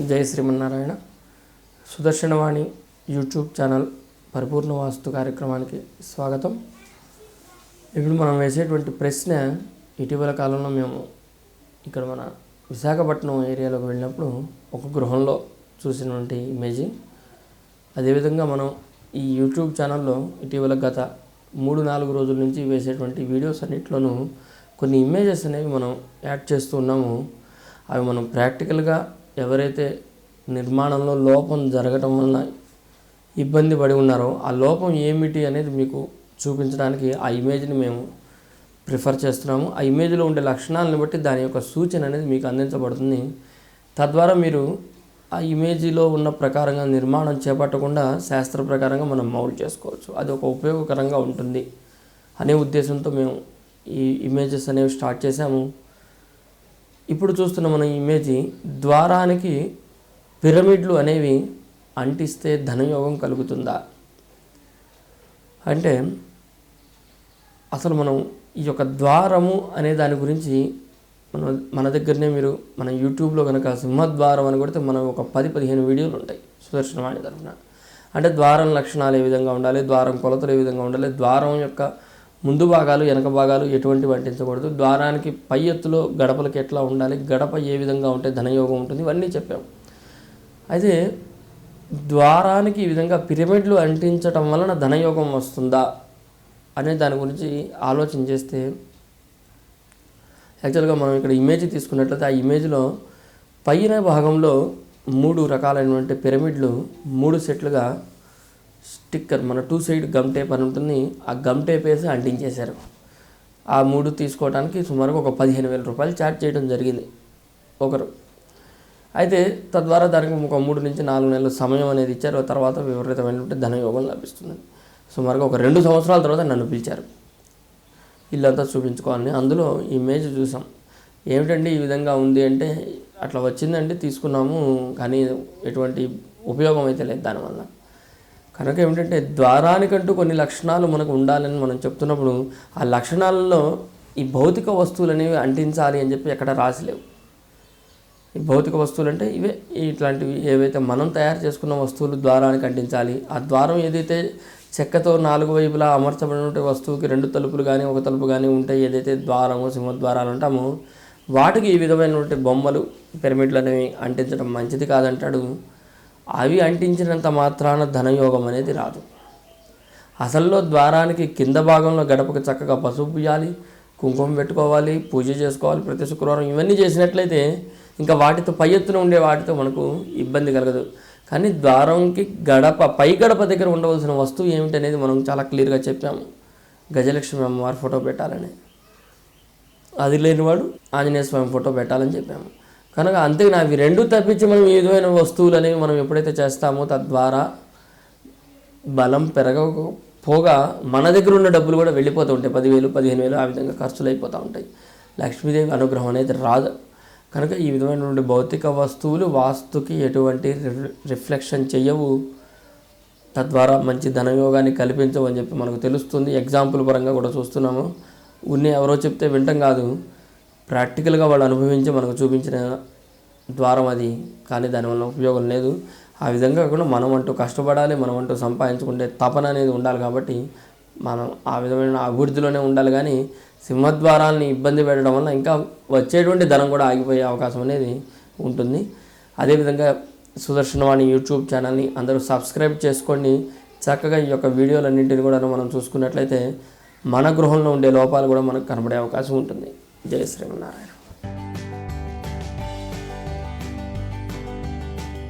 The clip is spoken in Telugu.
జై శ్రీమన్నారాయణ. సుదర్శనవాణి యూట్యూబ్ ఛానల్ పరిపూర్ణ వాస్తు కార్యక్రమానికి స్వాగతం. ఇప్పుడు మనం వేసేటువంటి ప్రశ్న ఇటీవల కాలంలో మేము ఇక్కడ మన విశాఖపట్నం ఏరియాలోకి వెళ్ళినప్పుడు ఒక గృహంలో చూసినటువంటి ఇమేజ్. అదేవిధంగా మనం ఈ యూట్యూబ్ ఛానల్లో ఇటీవల గత మూడు నాలుగు రోజుల నుంచి వేసేటువంటి వీడియోస్ అన్నింటిలోనూ కొన్ని ఇమేజెస్ అనేవి మనం యాడ్ చేస్తూ ఉన్నాము. అవి మనం ప్రాక్టికల్గా ఎవరైతే నిర్మాణంలో లోపం జరగటం వలన ఇబ్బంది పడి ఉన్నారో ఆ లోపం ఏమిటి అనేది మీకు చూపించడానికి ఆ ఇమేజ్ని మేము ప్రిఫర్ చేస్తున్నాము. ఆ ఇమేజ్లో ఉండే లక్షణాలను బట్టి దాని యొక్క సూచన అనేది మీకు అందించబడుతుంది. తద్వారా మీరు ఆ ఇమేజ్లో ఉన్న ప్రకారంగా నిర్మాణం చేపట్టకుండా శాస్త్ర ప్రకారంగా మనం మౌల్డ్ చేసుకోవచ్చు. అది ఒక ఉపయోగకరంగా ఉంటుంది అనే ఉద్దేశంతో మేము ఈ ఇమేజెస్ అనేవి స్టార్ట్ చేశాము. ఇప్పుడు చూస్తున్న మన ఇమేజ్ ద్వారానికి పిరమిడ్లు అనేవి అంటిస్తే ధనయోగం కలుగుతుందా? అంటే అసలు మనం ఈ యొక్క ద్వారము అనే దాని గురించి మన మన దగ్గరనే మీరు మన యూట్యూబ్లో కనుక సింహద్వారం అని కొడితే మనం ఒక పది పదిహేను వీడియోలు ఉంటాయి సుదర్శనవాణి తరఫున. అంటే ద్వారం లక్షణాలు ఏ విధంగా ఉండాలి? ద్వారం కొలతలు ఏ విధంగా ఉండాలి? ద్వారం యొక్క ముందు భాగాలు వెనక భాగాలు ఎటువంటి అంటించకూడదు ద్వారానికి పై ఎత్తులో గడపలకి ఎట్లా ఉండాలి గడప ఏ విధంగా ఉంటే ధనయోగం ఉంటుంది ఇవన్నీ చెప్పాము. అయితే ద్వారానికి ఈ విధంగా పిరమిడ్లు అంటించటం వలన ధనయోగం వస్తుందా అనే దాని గురించి ఆలోచన చేస్తే యాక్చువల్గా మనం ఇక్కడ ఇమేజ్ తీసుకున్నట్లయితే ఆ ఇమేజ్లో పైన భాగంలో మూడు రకాలైనటువంటి పిరమిడ్లు మూడు సెట్లుగా స్టిక్కర్ మన టూ సైడ్ గమ్ టేప్ అని ఉంటుంది ఆ గమ్ టేప్ వేసి అంటించేశారు. ఆ మూడు తీసుకోవడానికి సుమారుగా ఒక పదిహేను వేల రూపాయలు ఛార్జ్ చేయడం జరిగింది ఒకరు. అయితే తద్వారా దానికి ఒక మూడు నుంచి నాలుగు నెలల సమయం అనేది ఇచ్చారు. తర్వాత విపరీతమైనటువంటి ధనయోగం లభిస్తుంది. సుమారుగా ఒక రెండు సంవత్సరాల తర్వాత నన్ను పిలిచారు. ఇల్లంతా చూపించుకోవాలని అందులో ఇమేజ్ చూసాం ఏమిటండి ఈ విధంగా ఉంది అంటే అట్లా వచ్చిందండి తీసుకున్నాము కానీ ఎటువంటి ఉపయోగం అయితే లేదు దానివల్ల. కనుక ఏమిటంటే ద్వారానికంటూ కొన్ని లక్షణాలు మనకు ఉండాలని మనం చెప్తున్నప్పుడు ఆ లక్షణాలలో ఈ భౌతిక వస్తువులు అనేవి అంటించాలి అని చెప్పి ఎక్కడ రాసిలేవు ఈ భౌతిక వస్తువులు అంటే ఇవే ఇట్లాంటివి ఏవైతే మనం తయారు చేసుకున్న వస్తువులు ద్వారానికి అంటించాలి ఆ ద్వారం ఏదైతే చెక్కతో నాలుగు వైపులా అమర్చబడిన వస్తువుకి రెండు తలుపులు కానీ ఒక తలుపు కానీ ఉంటే ఏదైతే ద్వారము సింహద్వారాలు అంటామో వాటికి ఈ విధమైనటువంటి బొమ్మలు పిరమిడ్లు అనేవి అంటించడం మంచిది కాదంటాడు. అవి అంటించినంత మాత్రాన ధనయోగం అనేది రాదు. అసల్లో ద్వారానికి కింద భాగంలో గడపకు చక్కగా పసుపు పూయాలి కుంకుమ పెట్టుకోవాలి పూజ చేసుకోవాలి ప్రతి శుక్రవారం ఇవన్నీ చేసినట్లయితే ఇంకా వాటితో పై ఎత్తున ఉండే వాటితో మనకు ఇబ్బంది కలగదు. కానీ ద్వారంకి గడప పై గడప దగ్గర ఉండవలసిన వస్తువు ఏమిటనేది మనం చాలా క్లియర్గా చెప్పాము. గజలక్ష్మి అమ్మవారి ఫోటో పెట్టాలని. అది లేనివాడు ఆంజనేయ స్వామి ఫోటో పెట్టాలని చెప్పాము. కనుక అంతే అవి రెండు తప్పించి మనం ఈ విధమైన వస్తువులు అనేవి మనం ఎప్పుడైతే చేస్తామో తద్వారా బలం పెరగకపోగా మన దగ్గర ఉన్న డబ్బులు కూడా వెళ్ళిపోతూ ఉంటాయి. పదివేలు పదిహేను వేలు ఆ విధంగా ఖర్చులు అయిపోతూ ఉంటాయి. లక్ష్మీదేవి అనుగ్రహం అనేది రాదు. కనుక ఈ విధమైనటువంటి భౌతిక వస్తువులు వాస్తుకి ఎటువంటి రిఫ్లెక్షన్ చెయ్యవు. తద్వారా మంచి ధనయోగాన్ని కల్పించవు అని చెప్పి మనకు తెలుస్తుంది. ఎగ్జాంపుల్ పరంగా కూడా చూస్తున్నాము. ఉన్ని ఎవరో చెప్తే వింటం కాదు. ప్రాక్టికల్గా వాళ్ళు అనుభవించి మనకు చూపించిన ద్వారం అది. కానీ దానివల్ల ఉపయోగం లేదు. ఆ విధంగా కాకుండా మనం అంటూ కష్టపడాలి మనం అంటూ సంపాదించుకుంటే తపన అనేది ఉండాలి కాబట్టి మనం ఆ విధమైన అభివృద్ధిలోనే ఉండాలి. కానీ సింహద్వారాలని ఇబ్బంది పెట్టడం వల్ల ఇంకా వచ్చేటువంటి ధనం కూడా ఆగిపోయే అవకాశం అనేది ఉంటుంది. అదేవిధంగా సుదర్శనవాణి యూట్యూబ్ ఛానల్ని అందరూ సబ్స్క్రైబ్ చేసుకొని చక్కగా ఈ యొక్క వీడియోలన్నింటిని కూడా మనం చూసుకున్నట్లయితే మన గృహంలో ఉండే లోపాలు కూడా మనకు కనబడే అవకాశం ఉంటుంది. జయ శ్రీమన్నారాయణ